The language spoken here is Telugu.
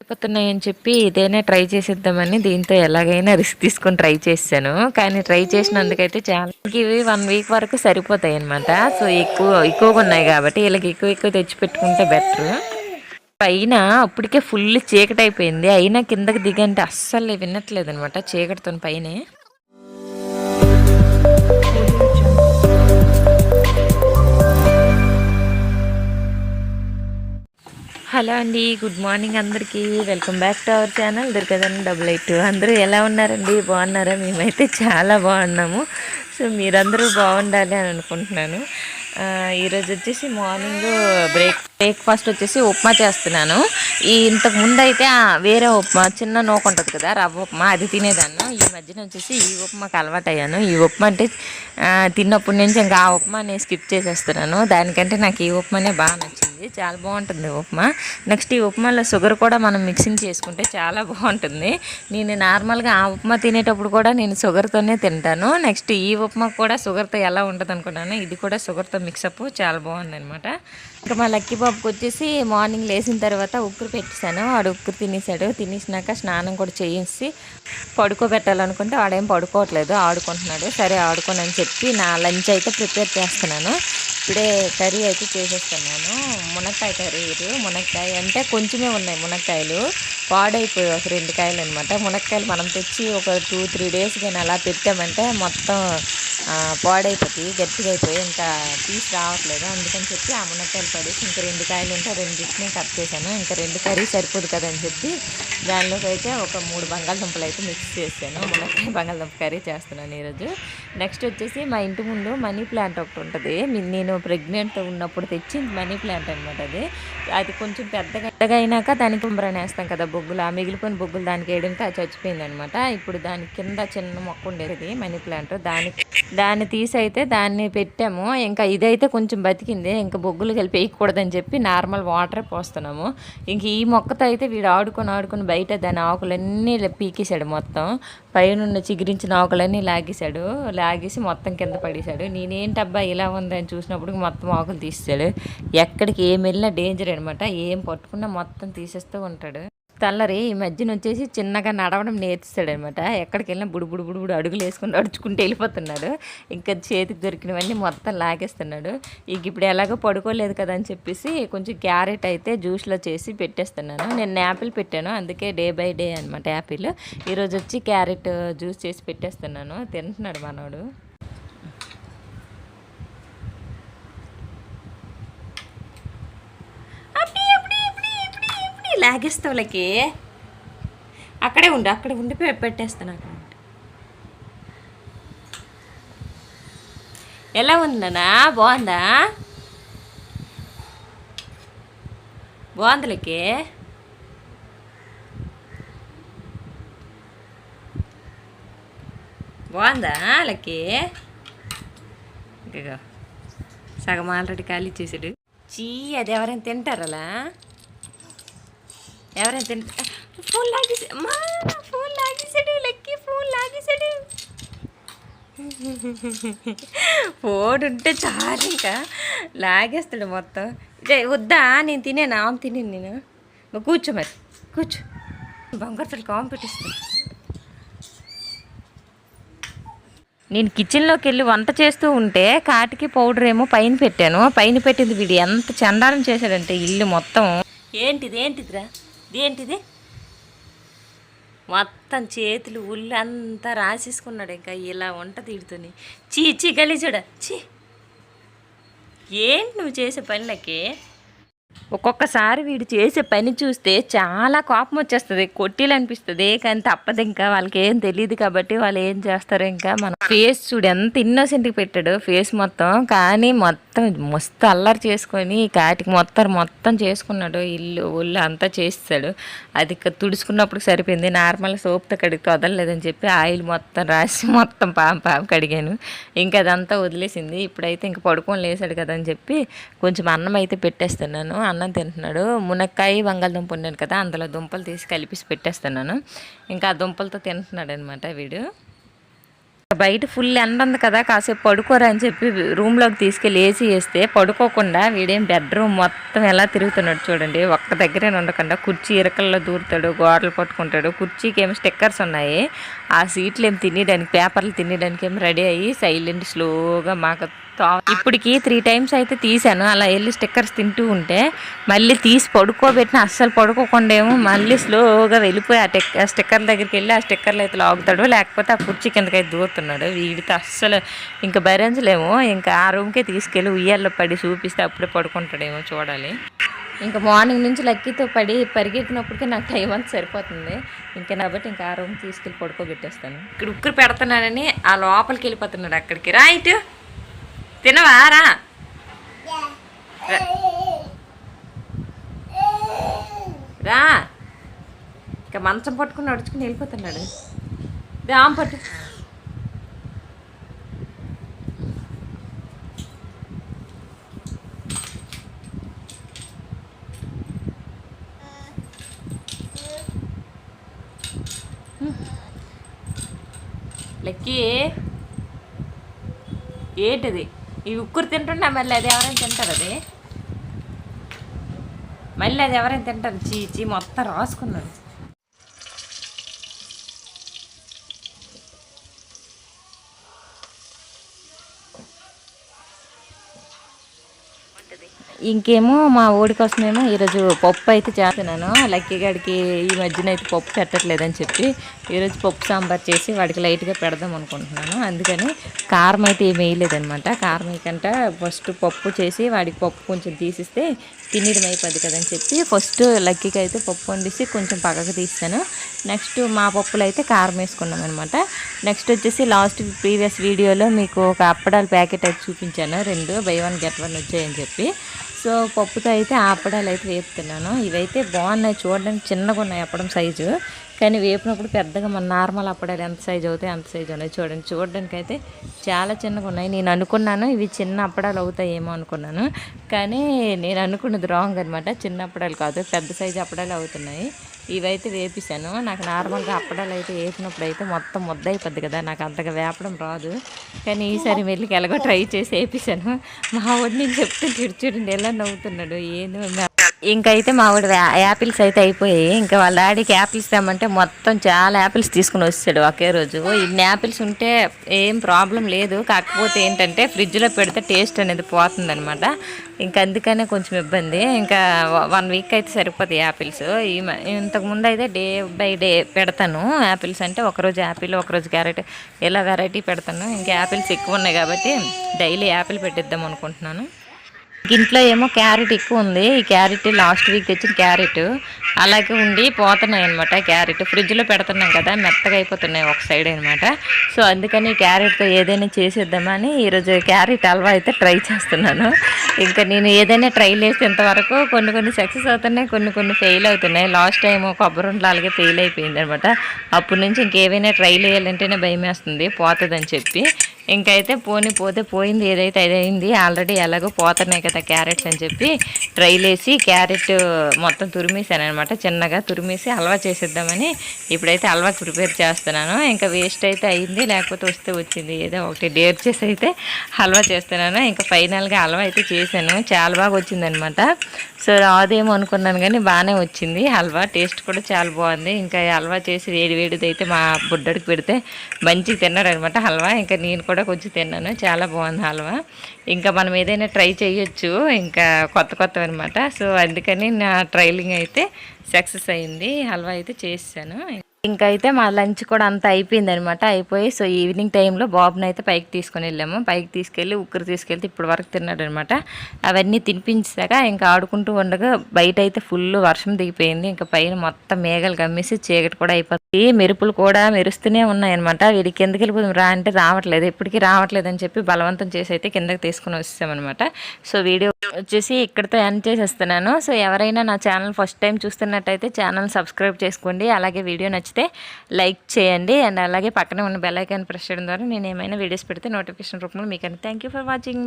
అయిపోతున్నాయని చెప్పి ఇదేనే ట్రై చేసేద్దామని దీంతో ఎలాగైనా రిస్క్ తీసుకొని ట్రై చేశాను. కానీ ట్రై చేసినందుకైతే చాలా ఇవి వన్ వీక్ వరకు సరిపోతాయి అనమాట సో ఎక్కువ ఎక్కువగా ఉన్నాయి కాబట్టి వీళ్ళకి ఎక్కువ ఎక్కువ తెచ్చి పెట్టుకుంటే బెటర్. పైన అప్పటికే ఫుల్ చీకటి అయిపోయింది అయినా కిందకి దిగంటే అస్సలు వినట్లేదు అనమాట చీకటితో పైనే. హలో అండి గుడ్ మార్నింగ్ అందరికీ. Welcome back to our channel. దొరకదని double eight అందరూ ఎలా ఉన్నారండి? బాగున్నారా? మేమైతే చాలా బాగున్నాము. సో మీరందరూ బాగుండాలి అని అనుకుంటున్నాను. ఈరోజు వచ్చేసి మార్నింగ్ బ్రేక్ బ్రేక్ఫాస్ట్ వచ్చేసి ఉప్మా చేస్తున్నాను. ఈ ఇంతకు ముందు అయితే వేరే ఉప్మా చిన్న నూక ఉంటుంది కదా రవ్వ ఉప్మా అది తినేదాన్ని. ఈ మధ్యన వచ్చేసి ఈ ఉప్మాకి అలవాటు అయ్యాను. ఈ ఉప్మా అంటే తిన్నప్పటి నుంచి ఇంకా ఆ ఉప్మా నేను స్కిప్ చేసేస్తున్నాను. దానికంటే నాకు ఈ ఉప్మానే బాగా నచ్చింది. చాలా బాగుంటుంది ఉప్మా. నెక్స్ట్ ఈ ఉప్మాలో షుగర్ కూడా మనం మిక్సింగ్ చేసుకుంటే చాలా బాగుంటుంది. నేను నార్మల్గా ఆ ఉప్మా తినేటప్పుడు కూడా నేను షుగర్తోనే తింటాను. నెక్స్ట్ ఈ ఉప్మా కూడా షుగర్తో ఎలా ఉంటుంది అనుకున్నాను ఇది కూడా షుగర్తో మిక్సప్ చాలా బాగుంది అనమాట ఇంకా మా లక్కీ బాబుకి వచ్చేసి మార్నింగ్ లేచిన తర్వాత ఉక్కురు పెట్టేశాను. వాడు ఉక్కురు తినేసాడు. తినేసినాక స్నానం కూడా చేయించి పడుకోబెట్టాలనుకుంటే వాడేం పడుకోవట్లేదు. ఆడుకుంటున్నాడు. సరే ఆడుకోనని చెప్పి నా లంచ్ అయితే ప్రిపేర్ చేస్తున్నాను. ఇప్పుడే కర్రీ అయితే చేసేస్తున్నాను. మునక్కాయ కర్రీ మునక్కాయ అంటే కొంచెమే ఉన్నాయి మునక్కాయలు. పాడైపోయి ఒక రెండు కాయలు అనమాట మునక్కాయలు మనం తెచ్చి ఒక టూ త్రీ డేస్ కానీ అలా పెట్టామంటే మొత్తం పాడైపోతాయి గట్టిగా అయిపోయి ఇంకా పీస్ రావట్లేదు. అందుకని చెప్పి ఆ మునక్కాయలు పడేసి ఇంకా రెండు కాయలు ఉంటే రెండింటిని కట్ చేశాను. ఇంకా రెండు కర్రీ సరిపోదు కదని అని చెప్పి దానిలోకి అయితే ఒక మూడు బంగాళదుంపలు అయితే మిక్స్ చేశాను. మునక్కాయ బంగాళదుంప కర్రీ చేస్తున్నాను ఈరోజు. నెక్స్ట్ వచ్చేసి మా ఇంటి ముందు మనీ ప్లాంట్ ఒకటి ఉంటుంది. నేను ప్రెగ్నెంట్ ఉన్నప్పుడు తెచ్చింది మనీ ప్లాంట్ అనమాట అది. అది కొంచెం పెద్దగా పెద్దగా అయినాక దానికి కుంబరాన్ని వేస్తాం కదా బొగ్గులు. ఆ మిగిలిపోయిన బొగ్గులు దానికి వేయడంతో అది చచ్చిపోయింది అనమాట ఇప్పుడు దాని కింద చిన్న మొక్క ఉండేది మనీ ప్లాంట్. దాని దాన్ని తీసి అయితే దాన్ని పెట్టాము. ఇంకా ఇదైతే కొంచెం బతికింది. ఇంకా బొగ్గులు కలిపి వేయకూడదని చెప్పి నార్మల్ వాటరే పోస్తున్నాము. ఇంక ఈ మొక్కతో అయితే వీడు ఆడుకొని ఆడుకొని బయట దాని ఆకులన్నీ పీకేశాడు మొత్తం. పైన చిగురించిన ఆకులన్నీ లాగేశాడు. లాగేసి మొత్తం కింద పడేశాడు. నేనేంటబ్బా ఇలా ఉందని చూసినప్పుడు మొత్తం ఆకులు తీసాడు ఎక్కడికి ఏం వెళ్ళినా డేంజర్ అనమాట. ఏం పట్టుకున్నా మొత్తం తీసేస్తూ ఉంటాడు. తల్లరి ఈ మధ్యన వచ్చేసి చిన్నగా నడవడం నేర్పిస్తాడు అనమాట ఎక్కడికి వెళ్ళినా బుడు బుడు బుడు బుడు అడుగులు వేసుకుని నడుచుకుంటూ వెళ్ళిపోతున్నాడు. ఇంకా చేతికి దొరికినవన్నీ మొత్తం లాగేస్తున్నాడు. ఇక ఇప్పుడు ఎలాగో పడుకోలేదు కదా అని చెప్పేసి కొంచెం క్యారెట్ అయితే జ్యూస్లో చేసి పెట్టేస్తున్నాను. నేను యాపిల్ పెట్టాను అందుకే డే బై డే అనమాట యాపిల్. ఈరోజు వచ్చి క్యారెట్ జ్యూస్ చేసి పెట్టేస్తున్నాను. తింటున్నాడు మనోడు అప్పుడే, అప్పుడే, అప్పుడే, అప్పుడే, అప్పుడే లాగేస్తావులకి అక్కడే ఉండు అక్కడ ఉండి పెట్టేస్తాను అక్కడ ఎలా ఉందనా బాగుందా? బాగుందిలకి బాగుందా లకి ఇదిగో సగం ఆల్రెడీ ఖాళీ చేసాడు చీ అది ఎవరైనా తింటారలా ఎవరైనా తింటా ఫోన్ లాగేసా మా ఫోన్ లాగేసాడు లెక్కి ఫోన్ లాగేసాడు. ఫోన్ ఉంటే చాలు ఇంకా. లాగేస్తాడు మొత్తం. వద్దా నేను తినేనా? ఆమె తినే నేను. కూర్చో మరి. కూర్చో. బంగారు కాంపిటీషన్ నేను కిచెన్లోకి వెళ్ళి వంట చేస్తూ ఉంటే కాటికి పౌడర్ ఏమో పైన పెట్టాను. పైన పెట్టింది వీడు ఎంత చండాలం చేశాడంటే ఇల్లు మొత్తం. ఏంటిది ఏంటిదిరా? ఏంటిది మొత్తం చేతులు ఉల్లు అంతా రాసేసుకున్నాడు ఇంకా ఇలా వంట తీడుతోని చీ చీ గలీజుడా. చీ. ఏంటి నువ్వు చేసే పనులకి? ఒక్కొక్కసారి వీడు చేసే పని చూస్తే చాలా కోపం వచ్చేస్తుంది. కొట్టిలు అనిపిస్తుంది కానీ తప్పదు ఇంకా. వాళ్ళకి ఏం తెలియదు కాబట్టి వాళ్ళు ఏం చేస్తారు ఇంకా మన. ఫేస్ చూడు ఎంత ఇన్నోసెంట్కి పెట్టాడు ఫేస్ మొత్తం. కానీ మొత్తం మస్తు అల్లరి చేసుకొని కాటికి మొత్తం మొత్తం చేసుకున్నాడు. ఇల్లు ఒళ్ళు అంతా చేస్తాడు అది తుడుచుకున్నప్పుడు సరిపోయింది. నార్మల్ సోప్తో కడిగితే వదలలేదని చెప్పి ఆయిల్ మొత్తం రాసి మొత్తం పాము పాము కడిగాను. ఇంకా అదంతా వదిలేసింది. ఇప్పుడైతే ఇంక పడుకొని లేసాడు కదా అని చెప్పి కొంచెం అన్నం అయితే పెట్టేస్తున్నాను. అన్నం తింటున్నాడు. మునక్కాయ బంగాళదుంప ఉన్నాను కదా అందులో దుంపలు తీసి కలిపేసి పెట్టేస్తున్నాను. ఇంకా ఆ దుంపలతో తింటున్నాడు అనమాట వీడు. బయట ఫుల్ ఎండ ఉంది కదా కాసేపు పడుకోరా అని చెప్పి రూమ్లోకి తీసుకెళ్ళి ఏసీ వేస్తే పడుకోకుండా వీడేం బెడ్రూమ్ మొత్తం ఎలా తిరుగుతున్నాడు చూడండి. ఒక్క దగ్గరే ఉండకుండా కుర్చీ ఇరకల్లో దూరుతాడు గోడలు పట్టుకుంటాడు. కుర్చీకి ఏమో స్టిక్కర్స్ ఉన్నాయి. ఆ సీట్లు ఏం తినేయడానికి పేపర్లు తినేయడానికి ఏమో రెడీ అయ్యి సైలెంట్ స్లోగా మాకు ఇప్పటికి త్రీ టైమ్స్ అయితే తీసాను అలా వెళ్ళి స్టిక్కర్స్ తింటూ ఉంటే మళ్ళీ తీసి పడుకోబెట్టిన అస్సలు పడుకోకుండా ఏమో మళ్ళీ స్లోగా వెళ్ళిపోయి ఆ టెక్ ఆ స్టిక్కర్ దగ్గరికి వెళ్ళి ఆ స్టిక్కర్లు అయితే లాగుతాడు. లేకపోతే ఆ కుర్చీ కిందకైతే దూరుతున్నాడు. వీడితో అస్సలు ఇంకా భరించలేము. ఇంకా ఆ రూమ్కే తీసుకెళ్ళి ఉయ్యాల్లో పడి చూపిస్తే అప్పుడే పడుకుంటాడేమో చూడాలి. ఇంకా మార్నింగ్ నుంచి లక్కీతో పడి పరిగెత్తినప్పటికీ నాకు టైం అంతా సరిపోతుంది. ఇంకా కాబట్టి ఇంకా ఆ రూమ్ తీసుకెళ్ళి పడుకోబెట్టేస్తాను. ఇక్కడ ఉక్కురు పెడుతున్నానని ఆ లోపలికి వెళ్ళిపోతున్నాడు అక్కడికి. రైట్ తినవా? రా. రా. మంచం పట్టుకుని నడుచుకుని వెళ్ళిపోతున్నాడు. దాం పట్టు. లక్కీ. ఏంటిది? ఈ ఉక్కురు తింటున్నా మళ్ళీ అది ఎవరైనా తింటారు అది? మళ్ళీ అది ఎవరైనా తింటారు? చీ చీ మొత్తం రాసుకున్నాడు. ఇంకేమో మా ఓడి కోసమేమో ఈరోజు పప్పు అయితే చేస్తున్నాను. లక్కీ గడికి ఈ మధ్యన అయితే పప్పు పెట్టట్లేదని చెప్పి ఈరోజు పప్పు సాంబార్ చేసి వాడికి లైట్గా పెడదాం అనుకుంటున్నాను. అందుకని కారం అయితే ఏమి వేయలేదనమాట కారం వేయకంట ఫస్ట్ పప్పు చేసి వాడికి పప్పు కొంచెం తీసిస్తే తినడం అయిపోద్ది కదని చెప్పి ఫస్ట్ లక్కీకి అయితే పప్పు వండిసి కొంచెం పక్కకు తీస్తాను. నెక్స్ట్ మా పప్పులు అయితే కారం వేసుకున్నాం అనమాట నెక్స్ట్ వచ్చేసి లాస్ట్ ప్రీవియస్ వీడియోలో మీకు ఒక అప్పడాల ప్యాకెట్ అయితే చూపించాను. రెండు బై వన్ గెట్ వన్ వచ్చాయని చెప్పి. సో పప్పుతో అయితే ఆపడాలు అయితే వేపుతున్నాను. ఇవైతే బాగున్నాయి. చూడడానికి చిన్నగా ఉన్నాయి అప్పడం సైజు. కానీ వేపినప్పుడు పెద్దగా మన నార్మల్ అప్పడాలు ఎంత సైజు అవుతాయి అంత సైజు ఉన్నాయి. చూడండి చూడడానికి అయితే చాలా చిన్నగా ఉన్నాయి. నేను అనుకున్నాను ఇవి చిన్న అప్పడాలు అవుతాయేమో అనుకున్నాను. కానీ నేను అనుకున్నది రాంగ్ అనమాట చిన్న అప్పడాలు కాదు పెద్ద సైజు అప్పడాలు అవుతున్నాయి. ఇవైతే వేపిస్తాను. నాకు నార్మల్గా అప్పడాలు అయితే వేసినప్పుడు అయితే మొత్తం ముద్ద అయిపోద్ది కదా. నాకు అంతగా వేపడం రాదు. కానీ ఈసారి వెళ్ళి ఎలాగో ట్రై చేసి వేపిస్తాను. మా వాడు నేను చెప్తే చూడండి ఎలా నవ్వుతున్నాడు ఏంది ఇంకైతే మా వాడు యాపిల్స్ అయితే అయిపోయాయి. ఇంకా వాళ్ళ డాడీకి యాపిల్స్ తెమ్మంటే మొత్తం చాలా యాపిల్స్ తీసుకుని వచ్చాడు ఒకే రోజు. ఇన్ని యాపిల్స్ ఉంటే ఏం ప్రాబ్లం లేదు. కాకపోతే ఏంటంటే ఫ్రిడ్జ్లో పెడితే టేస్ట్ అనేది పోతుందనమాట ఇంకా అందుకనే కొంచెం ఇబ్బంది. ఇంకా వన్ వీక్ అయితే సరిపోతాయి యాపిల్స్. ఈ ఇంతకుముందు అయితే డే బై డే పెడతాను. యాపిల్స్ అంటే ఒకరోజు యాపిల్ ఒకరోజు క్యారెట్ ఇలా వెరైటీ పెడతాను. ఇంకా యాపిల్స్ ఎక్కువ ఉన్నాయి కాబట్టి డైలీ యాపిల్ పెట్టిద్దాం అనుకుంటున్నాను. ఇంట్లో ఏమో క్యారెట్ ఎక్కువ ఉంది. ఈ క్యారెట్ లాస్ట్ వీక్ తెచ్చిన క్యారెట్. అలాగే ఉండి పోతున్నాయి అనమాట క్యారెట్. ఫ్రిడ్జ్లో పెడుతున్నాం కదా మెత్తగా అయిపోతున్నాయి ఒక సైడ్ అనమాట సో అందుకని క్యారెట్తో ఏదైనా చేసేద్దామని ఈరోజు క్యారెట్ హల్వా అయితే ట్రై చేస్తున్నాను. ఇంకా నేను ఏదైనా ట్రై చేసేంతవరకు కొన్ని కొన్ని సక్సెస్ అవుతున్నాయి కొన్ని కొన్ని ఫెయిల్ అవుతున్నాయి. లాస్ట్ టైం కొబ్బరి ఉండలు అలాగే ఫెయిల్ అయిపోయింది అనమాట అప్పటి నుంచి ఇంకేవైనా ట్రై చేయాలంటేనే భయం వేస్తుంది పోతుందని చెప్పి. ఇంకైతే పోని పోతే పోయింది ఏదైతే అదైంది ఆల్రెడీ ఎలాగో పోతున్నాయి కదా క్యారెట్స్ అని చెప్పి ట్రైలేసి క్యారెట్ మొత్తం తురిమేసాను అనమాట చిన్నగా తురిమేసి హల్వా చేసేద్దామని ఇప్పుడైతే హల్వా ప్రిపేర్ చేస్తున్నాను. ఇంకా వేస్ట్ అయితే అయింది లేకపోతే వస్తే వచ్చింది. ఏదో ఒకటి డేర్ చేసి అయితే హల్వా చేస్తున్నాను. ఇంకా ఫైనల్గా హల్వా అయితే చేశాను. చాలా బాగా వచ్చిందనమాట సో రాదేమో అనుకున్నాను కానీ బాగానే వచ్చింది. హల్వా టేస్ట్ కూడా చాలా బాగుంది. ఇంకా హల్వా చేసి వేడి వేడిది అయితే మా బుడ్డడికి పెడితే మంచిగా తిన్నాడు అనమాట హల్వా. ఇంకా నేను కూడా కొంచెం తిన్నాను. చాలా బాగుంది హల్వా. ఇంకా మనం ఏదైనా ట్రై చేయొచ్చు. ఇంకా కొత్త కొత్త అనమాట సో అందుకని నా ట్రైలింగ్ అయితే సక్సెస్ అయింది. హల్వా అయితే చేసాను ఇంకా అయితే మా లంచ్ కూడా అంతా అయిపోయింది అనమాట అయిపోయి సో ఈవినింగ్ టైంలో బాబుని అయితే పైకి తీసుకొని వెళ్ళాము. పైకి తీసుకెళ్ళి ఉక్కరు తీసుకెళ్తే ఇప్పుడు వరకు తిన్నాడు అనమాట అవన్నీ తినిపించాక ఇంకా ఆడుకుంటూ ఉండగా బయట అయితే ఫుల్ వర్షం దిగిపోయింది. ఇంకా పైన మొత్తం మేఘలు గమ్మేసి చీకటి కూడా అయిపోతుంది ఈ మెరుపులు కూడా మెరుస్తూనే ఉన్నాయన్నమాట. వీడికి కిందకి వెళ్ళిపోతుంది రా అంటే రావట్లేదు. ఎప్పటికీ రావట్లేదు అని చెప్పి బలవంతం చేసి అయితే కిందకి తీసుకుని వచ్చామన్నమాట సో వీడియో వచ్చేసి ఇక్కడితో ఎండ్ చేసేస్తున్నాను. సో ఎవరైనా నా ఛానల్ ఫస్ట్ టైం చూస్తున్నట్టయితే ఛానల్ సబ్స్క్రైబ్ చేసుకోండి. అలాగే వీడియో నచ్చితే లైక్ చేయండి. అండ్ అలాగే పక్కనే ఉన్న బెల్ ఐకాన్ ప్రెస్ చేయడం ద్వారా నేను ఏమైనా వీడియోస్ పెడితే నోటిఫికేషన్ రూపంలో మీకు థ్యాంక్ యూ ఫర్ వాచింగ్.